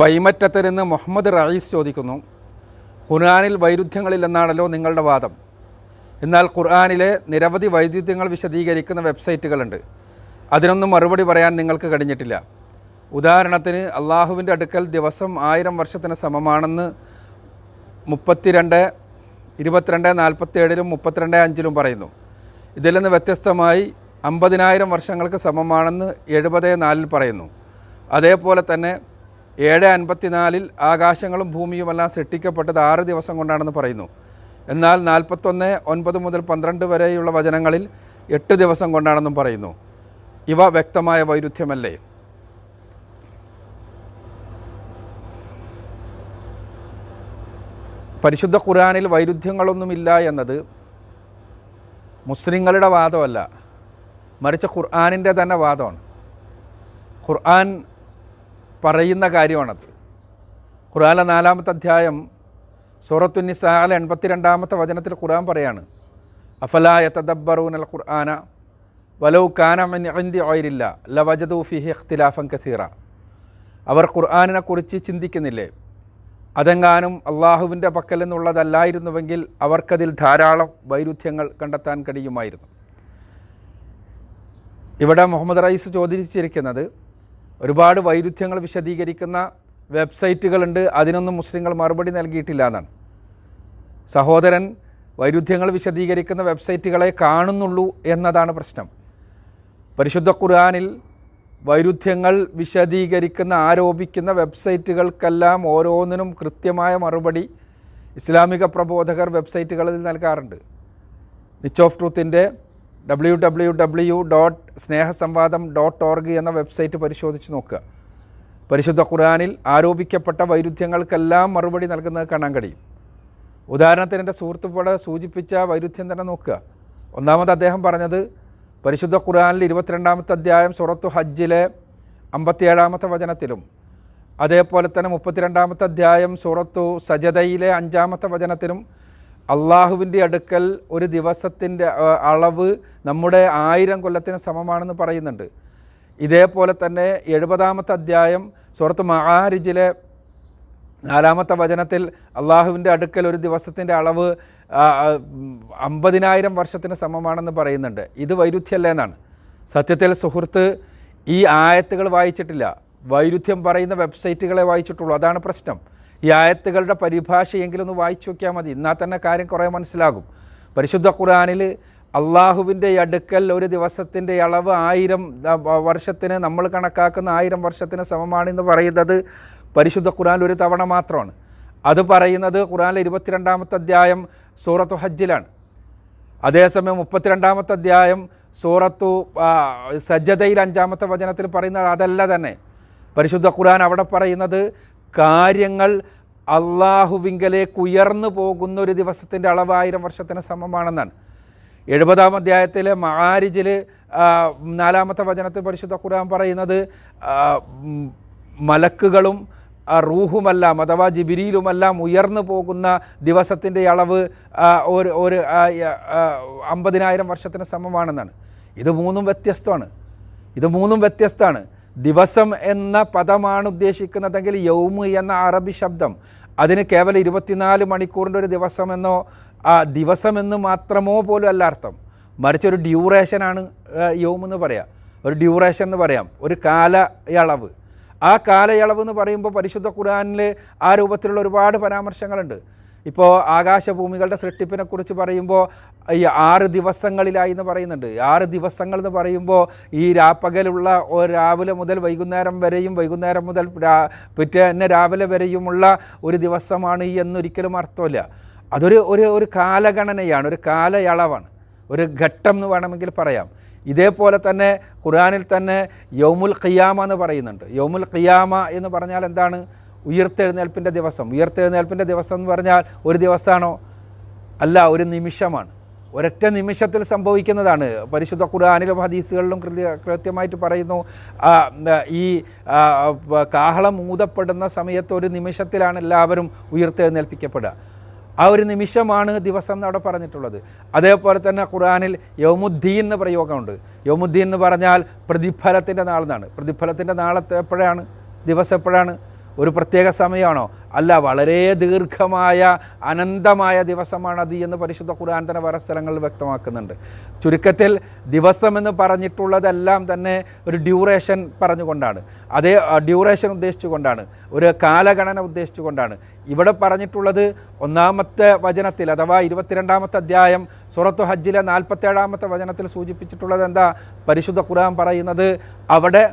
പൈമറ്റത്ത് നിന്ന് മുഹമ്മദ് റയീസ് ചോദിക്കുന്നു ഖുർആാനിൽ വൈരുദ്ധ്യങ്ങളില്ലെന്നാണല്ലോ നിങ്ങളുടെ വാദം. എന്നാൽ ഖുർആാനിലെ നിരവധി വൈരുദ്ധ്യങ്ങൾ വിശദീകരിക്കുന്ന വെബ്സൈറ്റുകളുണ്ട്. അതിനൊന്നും മറുപടി പറയാൻ നിങ്ങൾക്ക് കഴിഞ്ഞിട്ടില്ല. ഉദാഹരണത്തിന് അള്ളാഹുവിന്റെ അടുക്കൽ ദിവസം ആയിരം വർഷത്തിന് സമമാണെന്ന് മുപ്പത്തിരണ്ട് ഇരുപത്തിരണ്ട് നാൽപ്പത്തേഴിലും മുപ്പത്തിരണ്ട് അഞ്ചിലും പറയുന്നു. ഇതിൽ നിന്ന് വ്യത്യസ്തമായി അമ്പതിനായിരം വർഷങ്ങൾക്ക് സമമാണെന്ന് എഴുപത് നാലിൽ പറയുന്നു. അതേപോലെ തന്നെ ഏഴ് അൻപത്തിനാലിൽ ആകാശങ്ങളും ഭൂമിയുമെല്ലാം സൃഷ്ടിക്കപ്പെട്ടത് ആറ് ദിവസം കൊണ്ടാണെന്ന് പറയുന്നു. എന്നാൽ നാൽപ്പത്തൊന്ന് ഒൻപത് മുതൽ പന്ത്രണ്ട് വരെയുള്ള വചനങ്ങളിൽ എട്ട് ദിവസം കൊണ്ടാണെന്നും പറയുന്നു. ഇവ വ്യക്തമായ വൈരുദ്ധ്യമല്ലേ? പരിശുദ്ധ ഖുറാനിൽ വൈരുദ്ധ്യങ്ങളൊന്നുമില്ല എന്നത് മുസ്ലിങ്ങളുടെ വാദമല്ല. മറിച്ച് ഖുർആാനിന്റെ തന്നെ വാദമാണ്. ഖുർആൻ പറയുന്ന കാര്യമാണത്. ഖുറാല നാലാമത്തെ അധ്യായം സൂറത്തുന്നിസാല എൺപത്തിരണ്ടാമത്തെ വചനത്തിൽ ഖുർആൻ പറയാണ് അഫലായ തദബ്ബറൂൻ അൽ ഖുർആന വലൗ കാനമൻ ഇന്ത്യ ഓയിരില്ല ലവജദു ഫിഹി ഇഖ്തിലാഫൻ കസീറ. അവർ ഖുർആാനിനെക്കുറിച്ച് ചിന്തിക്കുന്നില്ലേ? അതെങ്ങാനും അള്ളാഹുവിന്റെ പക്കൽ നിന്നുള്ളതല്ലായിരുന്നുവെങ്കിൽ അവർക്കതിൽ ധാരാളം വൈരുദ്ധ്യങ്ങൾ കണ്ടെത്താൻ കഴിയുമായിരുന്നു. ഇവിടെ മുഹമ്മദ് റൈസ് ചോദിച്ചിരിക്കുന്നത് ഒരുപാട് വൈരുദ്ധ്യങ്ങൾ വിശദീകരിക്കുന്ന വെബ്സൈറ്റുകളുണ്ട്. അതിനൊന്നും മുസ്ലിങ്ങൾ മറുപടി നൽകിയിട്ടില്ല എന്നാണ്. സഹോദരൻ വൈരുദ്ധ്യങ്ങൾ വിശദീകരിക്കുന്ന വെബ്സൈറ്റുകളെ കാണുന്നുള്ളൂ എന്നതാണ് പ്രശ്നം. പരിശുദ്ധ ഖുർആാനിൽ വൈരുദ്ധ്യങ്ങൾ വിശദീകരിക്കുന്ന ആരോപിക്കുന്ന വെബ്സൈറ്റുകൾക്കെല്ലാം ഓരോന്നിനും കൃത്യമായ മറുപടി ഇസ്ലാമിക പ്രബോധകർ വെബ്സൈറ്റുകളിൽ നൽകാറുണ്ട്. Niche of ട്രൂത്തിന്റെ W W W dot Snehasamvadam dot org എന്ന വെബ്സൈറ്റ് പരിശോധിച്ച് നോക്കുക. പരിശുദ്ധ ഖുർആാനിൽ ആരോപിക്കപ്പെട്ട വൈരുദ്ധ്യങ്ങൾക്കെല്ലാം മറുപടി നൽകുന്നത് കാണാൻ കഴിയും. ഉദാഹരണത്തിന് എന്റെ സുഹൃത്തുക്കളെ സൂചിപ്പിച്ച വൈരുദ്ധ്യം തന്നെ നോക്കുക. ഒന്നാമത് അദ്ദേഹം പറഞ്ഞത് പരിശുദ്ധ ഖുർആാനിൽ ഇരുപത്തിരണ്ടാമത്തെ അധ്യായം സുറത്തു ഹജ്ജിലെ അമ്പത്തിയേഴാമത്തെ വചനത്തിലും അതേപോലെ തന്നെ മുപ്പത്തിരണ്ടാമത്തെ അധ്യായം സുറത്തു സജതയിലെ അഞ്ചാമത്തെ വചനത്തിലും അള്ളാഹുവിന്റെ അടുക്കൽ ഒരു ദിവസത്തിന്റെ അളവ് നമ്മുടെ ആയിരം കൊല്ലത്തിന് സമമാണെന്ന് പറയുന്നുണ്ട്. ഇതേപോലെ തന്നെ എഴുപതാമത്തെ അധ്യായം സുഹൃത്ത് മഹാരിജിലെ നാലാമത്തെ വചനത്തിൽ അള്ളാഹുവിന്റെ അടുക്കൽ ഒരു ദിവസത്തിന്റെ അളവ് അമ്പതിനായിരം വർഷത്തിന് സമമാണെന്ന് പറയുന്നുണ്ട്. ഇത് വൈരുദ്ധ്യമല്ലേ എന്നാണ്. സത്യത്തിൽ സുഹൃത്ത് ഈ ആയത്തുകൾ വായിച്ചിട്ടില്ല. വൈരുദ്ധ്യം പറയുന്ന വെബ്സൈറ്റുകളെ വായിച്ചിട്ടുള്ളൂ. അതാണ് പ്രശ്നം. ഈ ആയത്തുകളുടെ പരിഭാഷയെങ്കിലും ഒന്ന് വായിച്ചു നോക്കിയാൽ മതി. എന്നാൽ തന്നെ കാര്യം കുറേ മനസ്സിലാകും. പരിശുദ്ധ ഖുർആാനിൽ അള്ളാഹുവിന്റെ അടുക്കൽ ഒരു ദിവസത്തിന്റെ അളവ് ആയിരം വർഷത്തിന് നമ്മൾ കണക്കാക്കുന്ന ആയിരം വർഷത്തിന് സമമാണെന്ന് പറയുന്നത് പരിശുദ്ധ ഖുർആൻ ഒരു തവണ മാത്രമാണ്. അത് പറയുന്നത് ഖുർആനിലെ ഇരുപത്തിരണ്ടാമത്തെ അധ്യായം സൂറത്തു ഹജ്ജിലാണ്. അതേസമയം മുപ്പത്തിരണ്ടാമത്തെ അധ്യായം സൂറത്തു സജ്ജതയിൽ അഞ്ചാമത്തെ വചനത്തിൽ പറയുന്നത് അതല്ല തന്നെ. പരിശുദ്ധ ഖുർആൻ അവിടെ പറയുന്നത് കാര്യങ്ങൾ അള്ളാഹുവിങ്കലേക്ക് ഉയർന്നു പോകുന്ന ഒരു ദിവസത്തിന്റെ അളവ് ആയിരം വർഷത്തിന് സമമാണെന്നാണ്. എഴുപതാം അധ്യായത്തിലെ മഹാരിജിൽ നാലാമത്തെ വചനത്തിൽ പരിശുദ്ധ ഖുർആൻ പറയുന്നത് മലക്കുകളും റൂഹുമെല്ലാം അഥവാ ജിബിരിയിലുമെല്ലാം ഉയർന്നു പോകുന്ന ദിവസത്തിന്റെ അളവ് ഒരു ഒരു അമ്പതിനായിരം വർഷത്തിന് സമമാണെന്നാണ്. ഇത് മൂന്നും വ്യത്യസ്തമാണ്. ഇത് മൂന്നും വ്യത്യസ്തമാണ്. ദിവസം എന്ന പദമാണ് ഉദ്ദേശിക്കുന്നതെങ്കിൽ യൗമ് എന്ന അറബി ശബ്ദം. അതിന് കേവലം ഇരുപത്തിനാല് മണിക്കൂറിന്റെ ഒരു ദിവസമെന്നോ ആ ദിവസമെന്ന് മാത്രമോ പോലും അല്ല അർത്ഥം. മറിച്ച് ഒരു ഡ്യൂറേഷനാണ് യൗം എന്ന് പറയാം. ഒരു ഡ്യൂറേഷൻ എന്ന് പറയാം. ഒരു കാലയളവ്. ആ കാലയളവ് എന്ന് പറയുമ്പോൾ പരിശുദ്ധ ഖുർആാനിൽ ആ രൂപത്തിലുള്ള ഒരുപാട് പരാമർശങ്ങളുണ്ട്. ഇപ്പോൾ ആകാശഭൂമികളുടെ സൃഷ്ടിപ്പിനെ കുറിച്ച് പറയുമ്പോൾ ഈ ആറ് ദിവസങ്ങളിലായി എന്ന് പറയുന്നുണ്ട്. ആറ് ദിവസങ്ങൾ എന്ന് പറയുമ്പോൾ ഈ രാപ്പകലുള്ള രാവിലെ മുതൽ വൈകുന്നേരം വരെയും വൈകുന്നേരം മുതൽ പിറ്റേന്നെ രാവിലെ വരെയുമുള്ള ഒരു ദിവസമാണ് ഈ എന്നൊരിക്കലും അർത്ഥമില്ല. അതൊരു ഒരു ഒരു കാലഗണനയാണ് ഒരു കാലയളവാണ്. ഒരു ഘട്ടം എന്ന് വേണമെങ്കിൽ പറയാം. ഇതേപോലെ തന്നെ ഖുർആനിൽ തന്നെ യൗമുൽ ഖിയാമ എന്ന് പറയുന്നുണ്ട്. യൗമുൽ ഖിയാമ എന്ന് പറഞ്ഞാൽ എന്താണ്? ഉയർത്തെഴുന്നേൽപ്പിന്റെ ദിവസം. ഉയർത്തെഴുന്നേൽപ്പിന്റെ ദിവസം എന്ന് പറഞ്ഞാൽ ഒരു ദിവസമാണോ? അല്ല ഒരു നിമിഷമാണ്. ഒരൊറ്റ നിമിഷത്തിൽ സംഭവിക്കുന്നതാണ്. പരിശുദ്ധ ഖുർആാനിലും ഹദീസുകളിലും കൃത്യ കൃത്യമായിട്ട് പറയുന്നു ഈ കാഹളം ഊതപ്പെടുന്ന സമയത്ത് ഒരു നിമിഷത്തിലാണ് എല്ലാവരും ഉയർത്തെഴുന്നേൽപ്പിക്കപ്പെടുക. ആ ഒരു നിമിഷമാണ് ദിവസം എന്ന് അവിടെ പറഞ്ഞിട്ടുള്ളത്. അതേപോലെ തന്നെ ഖുർആനിൽ യൗമുദ്ദീൻ എന്ന പ്രയോഗമുണ്ട്. യൗമുദ്ദീൻ എന്ന് പറഞ്ഞാൽ പ്രതിഫലത്തിന്റെ നാളെന്നാണ്. പ്രതിഫലത്തിന്റെ നാളത്തെ എപ്പോഴാണ് ദിവസം എപ്പോഴാണ് ഒരു പ്രത്യേക സമയമാണോ? അല്ല വളരെ ദീർഘമായ അനന്തമായ ദിവസമാണത് എന്ന് പരിശുദ്ധ ഖുർആൻ തന്നെ വേറെ സ്ഥലങ്ങളിൽ വ്യക്തമാക്കുന്നുണ്ട്. ചുരുക്കത്തിൽ ദിവസം എന്ന് പറഞ്ഞിട്ടുള്ളതെല്ലാം തന്നെ ഒരു ഡ്യൂറേഷൻ പറഞ്ഞുകൊണ്ടാണ്. അതേ ഡ്യൂറേഷൻ ഉദ്ദേശിച്ചുകൊണ്ടാണ്. ഒരു കാലഗണന ഉദ്ദേശിച്ചുകൊണ്ടാണ്. ഇവിടെ പറഞ്ഞിട്ടുള്ളത് ഒന്നാമത്തെ വചനത്തിൽ അഥവാ ഇരുപത്തിരണ്ടാമത്തെ അധ്യായം സുറത്തു ഹജ്ജിലെ നാൽപ്പത്തേഴാമത്തെ വചനത്തിൽ സൂചിപ്പിച്ചിട്ടുള്ളത് എന്താ? പരിശുദ്ധ ഖുർആൻ പറയുന്നത് അവിടെ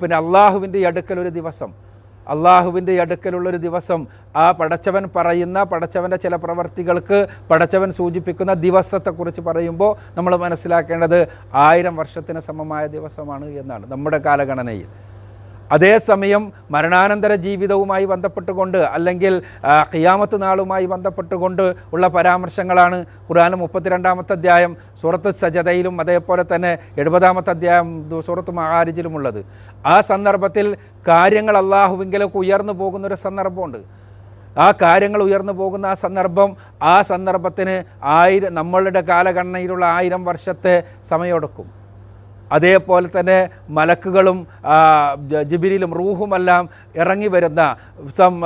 പിന്നെ അള്ളാഹുവിന്റെ അടുക്കൽ ഒരു ദിവസം അള്ളാഹുവിന്റെ അടുക്കലുള്ളൊരു ദിവസം ആ പടച്ചവൻ പറയുന്ന പടച്ചവന്റെ ചില പ്രവർത്തികൾക്ക് പടച്ചവൻ സൂചിപ്പിക്കുന്ന ദിവസത്തെക്കുറിച്ച് പറയുമ്പോൾ നമ്മൾ മനസ്സിലാക്കേണ്ടത് ആയിരം വർഷത്തിന് സമമായ ദിവസമാണ് എന്നാണ് നമ്മുടെ കാലഗണനയിൽ. അതേസമയം മരണാനന്തര ജീവിതവുമായി ബന്ധപ്പെട്ടുകൊണ്ട് അല്ലെങ്കിൽ ഖിയാമത്ത് നാളുമായി ബന്ധപ്പെട്ടുകൊണ്ട് ഉള്ള പരാമർശങ്ങളാണ് ഖുർആൻ മുപ്പത്തിരണ്ടാമത്തെ അധ്യായം സൂറത്ത് സജതയിലും അതേപോലെ തന്നെ എഴുപതാമത്തെ അധ്യായം സൂറത്ത് മഹാരിജിലുമുള്ളത് ആ സന്ദർഭത്തിൽ കാര്യങ്ങൾ അള്ളാഹുവിങ്കിലേക്ക് ഉയർന്നു പോകുന്നൊരു സന്ദർഭമുണ്ട്. ആ കാര്യങ്ങൾ ഉയർന്നു പോകുന്ന ആ സന്ദർഭം ആ സന്ദർഭത്തിന് ആയിരം നമ്മളുടെ കാലഗണനയിലുള്ള ആയിരം വർഷത്തെ സമയമെടുക്കും. അതേപോലെ തന്നെ മലക്കുകളും ജിബിരിയിലും റൂഹുമെല്ലാം ഇറങ്ങി വരുന്ന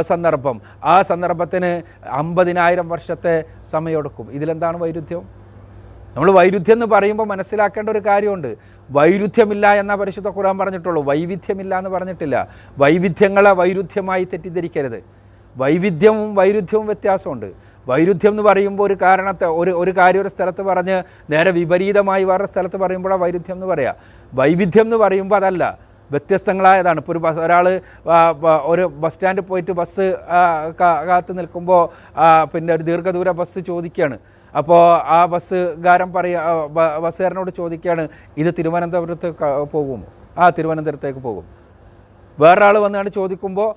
സന്ദർഭം. ആ സന്ദർഭത്തിന് അമ്പതിനായിരം വർഷത്തെ സമയമെടുക്കും. ഇതിലെന്താണ് വൈരുദ്ധ്യം? നമ്മൾ വൈരുദ്ധ്യം എന്ന് പറയുമ്പോൾ മനസ്സിലാക്കേണ്ട ഒരു കാര്യമുണ്ട്. വൈരുദ്ധ്യമില്ല എന്ന പരിശുദ്ധ ഖുർആൻ പറഞ്ഞിട്ടുള്ളൂ. വൈവിധ്യമില്ല എന്ന് പറഞ്ഞിട്ടില്ല. വൈവിധ്യങ്ങളെ വൈരുദ്ധ്യമായി തെറ്റിദ്ധരിക്കരുത്. വൈവിധ്യവും വൈരുദ്ധ്യവും വ്യത്യാസമുണ്ട്. വൈരുദ്ധ്യം എന്ന് പറയുമ്പോൾ ഒരു കാരണത്തെ ഒരു ഒരു കാര്യം ഒരു സ്ഥലത്ത് പറഞ്ഞ് നേരെ വിപരീതമായി വേറെ സ്ഥലത്ത് പറയുമ്പോഴാണ് വൈരുദ്ധ്യം എന്ന് പറയുക വൈവിധ്യം എന്ന് പറയുമ്പോൾ അതല്ല വ്യത്യസ്തങ്ങളായതാണ്. ഇപ്പോൾ ഒരു ബസ് ഒരാൾ ഒരു ബസ് സ്റ്റാൻഡിൽ പോയിട്ട് ബസ് കാത്തു നിൽക്കുമ്പോൾ പിന്നെ ഒരു ദീർഘദൂര ബസ് ചോദിക്കുകയാണ് അപ്പോൾ ആ ബസ്സുകാരൻ പറയ ബസ്സുകാരനോട് ചോദിക്കുകയാണ് ഇത് തിരുവനന്തപുരത്ത് പോകുമോ? ആ തിരുവനന്തപുരത്തേക്ക് പോകും. വേറൊരാൾ വന്നാണ് ചോദിക്കുമ്പോൾ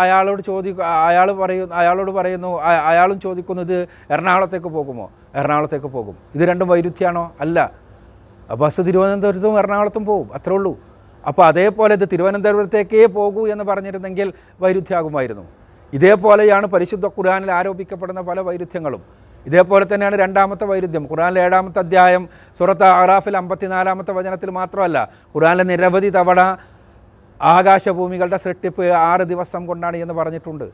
അയാളോട് ചോദി അയാൾ പറയുന്നു അയാളോട് പറയുന്നു അയാളും ചോദിക്കുന്നു എറണാകുളത്തേക്ക് പോകുമോ? എറണാകുളത്തേക്ക് പോകും. ഇത് രണ്ടും വൈരുദ്ധ്യമാണോ അല്ല. ബസ് തിരുവനന്തപുരത്തും എറണാകുളത്തും പോകും അത്രേ ഉള്ളൂ. അപ്പോൾ അതേപോലെ ഇത് തിരുവനന്തപുരത്തേക്കേ പോകൂ എന്ന് പറഞ്ഞിരുന്നെങ്കിൽ വൈരുദ്ധ്യമാകുമായിരുന്നു ഇതേപോലെയാണ് പരിശുദ്ധ ഖുർആാനിൽ ആരോപിക്കപ്പെടുന്ന പല വൈരുദ്ധ്യങ്ങളും. ഇതേപോലെ തന്നെയാണ് രണ്ടാമത്തെ വൈരുദ്ധ്യം. ഖുറാനിലെ ഏഴാമത്തെ അധ്യായം സുറത്ത് അറാഫിൽ അമ്പത്തിനാലാമത്തെ വചനത്തിൽ മാത്രമല്ല ഖുറാനിലെ നിരവധി തവണ ആകാശഭൂമികളുടെ സൃഷ്ടിപ്പ് ആറ് ദിവസം കൊണ്ടാണ് എന്ന് പറഞ്ഞിട്ടുണ്ട്.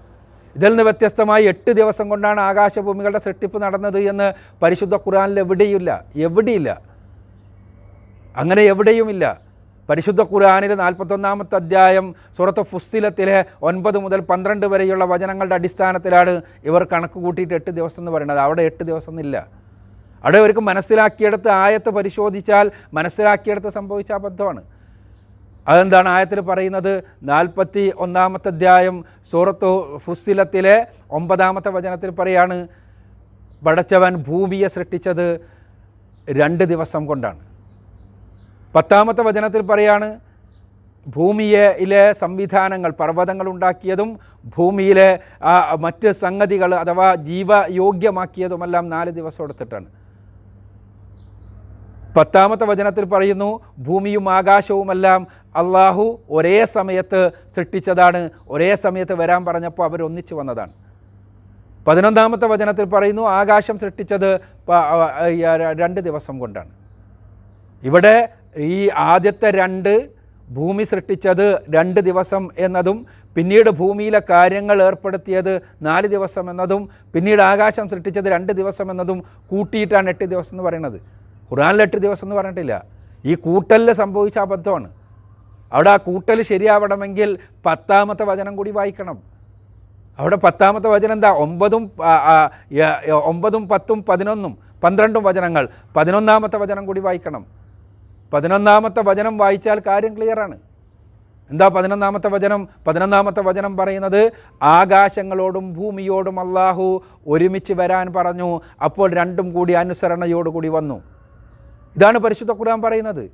ഇതിൽ നിന്ന് വ്യത്യസ്തമായി എട്ട് ദിവസം കൊണ്ടാണ് ആകാശഭൂമികളുടെ സൃഷ്ടിപ്പ് നടന്നത് എന്ന് പരിശുദ്ധ ഖുറാനിൽ എവിടെയില്ല എവിടെയില്ല. അങ്ങനെ എവിടെയുമില്ല. പരിശുദ്ധ ഖുർആാനിൽ നാൽപ്പത്തൊന്നാമത്തെ അധ്യായം സുറത്ത് ഫുസ്സിലത്തിലെ ഒൻപത് മുതൽ പന്ത്രണ്ട് വരെയുള്ള വചനങ്ങളുടെ അടിസ്ഥാനത്തിലാണ് ഇവർ കണക്ക് കൂട്ടിയിട്ട് എട്ട് ദിവസം എന്ന് പറയുന്നത്. അവിടെ എട്ട് ദിവസം എന്നില്ല. അവിടെ ഇവർക്ക് മനസ്സിലാക്കിയെടുത്ത് ആയത്ത് പരിശോധിച്ചാൽ മനസ്സിലാക്കിയെടുത്ത് സംഭവിച്ച അബദ്ധമാണ്. അതെന്താണ് ആയത്തിൽ പറയുന്നത്? നാൽപ്പത്തി ഒന്നാമത്തെ അധ്യായം സൂറത്ത് ഫുസിലത്തിലെ ഒമ്പതാമത്തെ വചനത്തിൽ പറയാണ് പടച്ചവൻ ഭൂമിയെ സൃഷ്ടിച്ചത് രണ്ട് ദിവസം കൊണ്ടാണ്. പത്താമത്തെ വചനത്തിൽ പറയാണ് ഭൂമിയിലെ സംവിധാനങ്ങൾ പർവതങ്ങൾ ഉണ്ടാക്കിയതും ഭൂമിയിലെ മറ്റ് സംഗതികൾ അഥവാ ജീവയോഗ്യമാക്കിയതുമെല്ലാം നാല് ദിവസം എടുത്തിട്ടാണ്. പത്താമത്തെ വചനത്തിൽ പറയുന്നു ഭൂമിയും ആകാശവുമെല്ലാം അള്ളാഹു ഒരേ സമയത്ത് സൃഷ്ടിച്ചതാണ് ഒരേ സമയത്ത് വരാൻ പറഞ്ഞപ്പോൾ അവർ ഒന്നിച്ചു വന്നതാണ്. പതിനൊന്നാമത്തെ വചനത്തിൽ പറയുന്നു ആകാശം സൃഷ്ടിച്ചത് രണ്ട് ദിവസം കൊണ്ടാണ്. ഇവിടെ ഈ ആദ്യത്തെ രണ്ട് ഭൂമി സൃഷ്ടിച്ചത് രണ്ട് ദിവസം എന്നതും പിന്നീട് ഭൂമിയിലെ കാര്യങ്ങൾ ഏർപ്പെടുത്തിയത് നാല് ദിവസം എന്നതും പിന്നീട് ആകാശം സൃഷ്ടിച്ചത് രണ്ട് ദിവസം എന്നതും കൂട്ടിയിട്ടാണ് എട്ട് ദിവസം എന്ന് പറയുന്നത്. ഖുറാനിൽ എട്ട് ദിവസം എന്ന് പറഞ്ഞിട്ടില്ല. ഈ കൂട്ടലിൽ സംഭവിച്ച അബദ്ധമാണ്. അവിടെ ആ കൂട്ടൽ ശരിയാവണമെങ്കിൽ പത്താമത്തെ വചനം കൂടി വായിക്കണം. അവിടെ പത്താമത്തെ വചനം എന്താ? ഒമ്പതും ഒമ്പതും പത്തും പതിനൊന്നും പന്ത്രണ്ടും വചനങ്ങൾ. പതിനൊന്നാമത്തെ വചനം കൂടി വായിക്കണം. പതിനൊന്നാമത്തെ വചനം വായിച്ചാൽ കാര്യം ക്ലിയറാണ് എന്താ പതിനൊന്നാമത്തെ വചനം? പതിനൊന്നാമത്തെ വചനം പറയുന്നത് ആകാശങ്ങളോടും ഭൂമിയോടും അള്ളാഹു ഒരുമിച്ച് വരാൻ പറഞ്ഞു. അപ്പോൾ രണ്ടും കൂടി അനുസരണയോടുകൂടി വന്നു. ഇതാണ് പരിശുദ്ധ ഖുർആൻ പറയുന്നത്.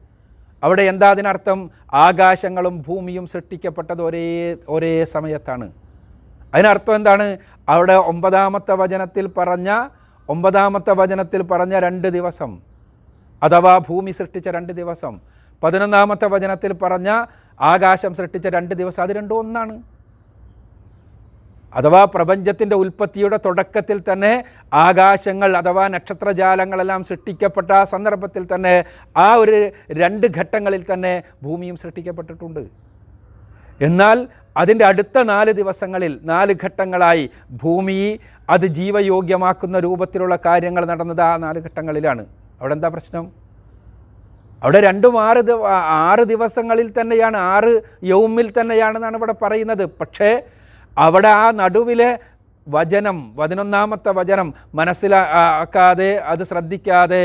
അവിടെ എന്താ അതിനർത്ഥം? ആകാശങ്ങളും ഭൂമിയും സൃഷ്ടിക്കപ്പെട്ടത് ഒരേ ഒരേ സമയത്താണ്. അതിനർത്ഥം എന്താണ്? അവിടെ ഒമ്പതാമത്തെ വചനത്തിൽ പറഞ്ഞ ഒമ്പതാമത്തെ വചനത്തിൽ പറഞ്ഞ രണ്ട് ദിവസം. അഥവാ ഭൂമി സൃഷ്ടിച്ച രണ്ട് ദിവസം. പതിനൊന്നാമത്തെ വചനത്തിൽ പറഞ്ഞ ആകാശം സൃഷ്ടിച്ച രണ്ട് ദിവസം. അത് രണ്ടും ഒന്നാണ്. അഥവാ പ്രപഞ്ചത്തിന്റെ ഉൽപ്പത്തിയുടെ തുടക്കത്തിൽ തന്നെ ആകാശങ്ങൾ അഥവാ നക്ഷത്രജാലങ്ങളെല്ലാം സൃഷ്ടിക്കപ്പെട്ട ആ സന്ദർഭത്തിൽ തന്നെ ആ ഒരു രണ്ട് ഘട്ടങ്ങളിൽ തന്നെ ഭൂമിയും സൃഷ്ടിക്കപ്പെട്ടിട്ടുണ്ട്. എന്നാൽ അതിന്റെ അടുത്ത നാല് ദിവസങ്ങളിൽ നാല് ഘട്ടങ്ങളായി ഭൂമി അത് ജീവയോഗ്യമാക്കുന്ന രൂപത്തിലുള്ള കാര്യങ്ങൾ നടന്നത് ആ നാല് ഘട്ടങ്ങളിലാണ്. അവിടെ എന്താ പ്രശ്നം? അവിടെ രണ്ടും ആറ് ആറ് ദിവസങ്ങളിൽ തന്നെയാണ് ആറ് യൗമിൽ തന്നെയാണെന്നാണ് ഇവിടെ പറയുന്നത്. പക്ഷേ അവിടെ ആ നടുവിലെ വചനം പതിനൊന്നാമത്തെ വചനം മനസ്സിലാക്കാതെ അത് ശ്രദ്ധിക്കാതെ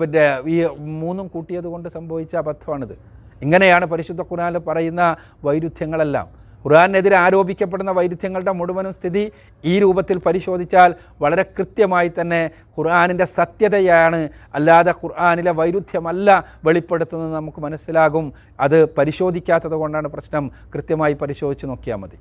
പിന്നെ ഈ മൂന്നും കൂട്ടിയത് കൊണ്ട് സംഭവിച്ച അബദ്ധമാണിത്. ഇങ്ങനെയാണ് പരിശുദ്ധ ഖുർആനിൽ പറയുന്ന വൈരുദ്ധ്യങ്ങളെല്ലാം. ഖുർആനെതിരെ ആരോപിക്കപ്പെടുന്ന വൈരുദ്ധ്യങ്ങളുടെ മുഴുവനും സ്ഥിതി ഈ രൂപത്തിൽ പരിശോധിച്ചാൽ വളരെ കൃത്യമായി തന്നെ ഖുർആനിന്റെ സത്യതയാണ്. അല്ലാതെ ഖുർആാനിലെ വൈരുദ്ധ്യമല്ല വെളിപ്പെടുത്തുന്നത് നമുക്ക് മനസ്സിലാകും. അത് പരിശോധിക്കാത്തത് കൊണ്ടാണ് പ്രശ്നം കൃത്യമായി പരിശോധിച്ച് നോക്കിയാൽ മതി.